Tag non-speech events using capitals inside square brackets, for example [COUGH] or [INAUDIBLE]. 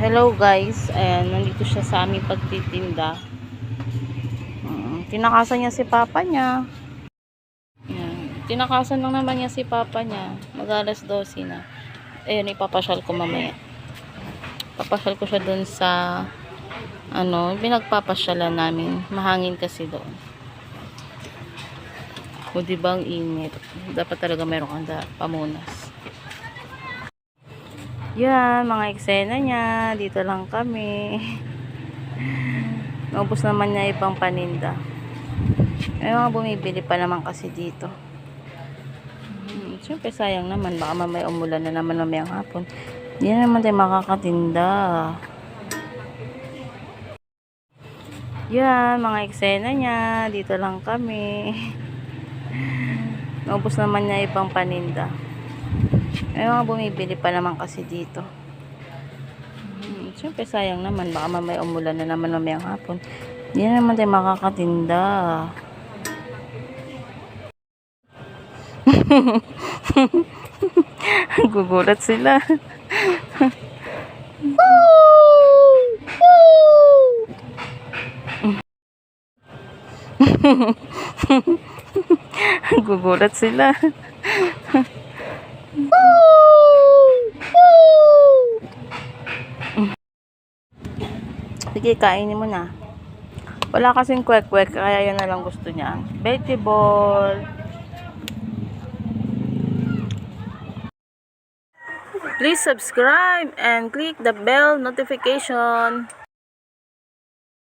Hello guys, ayan, nandito siya sa aming pagtitinda. Mm, tinakasan niya si papa niya. Ayan, tinakasan lang naman niya si papa niya. Mag alas 12 na. Ayun, ipapasyal ko mamaya. Papasyal ko siya dun sa ano, pinagpapasyalan namin. Mahangin kasi doon. O di ba ang init? Dapat talaga meron kang pamunas. Yan, mga eksena niya. Dito lang kami. [LAUGHS] Naubos naman niya ibang paninda. May mga bumibili pa naman kasi dito. Hmm, Siyempre sayang naman. Baka mamaya umulan na naman mamayang hapon. Hindi na naman tayo makakatinda. Yan, mga eksena niya. Dito lang kami. [LAUGHS] Naubos naman niya ibang paninda. May mga bumibili pa naman kasi dito. Hmm, Siyempre sayang naman. Baka mamaya umulan na naman mamayang hapon. Hindi na naman tayo makakatinda. [LAUGHS] Gugulat sila. [LAUGHS] Gugulat sila. [LAUGHS] Sige, kainin mo na. Wala kasing kwek-kwek, kaya yun na lang gusto niya. Vegetable. Please subscribe and click the bell notification.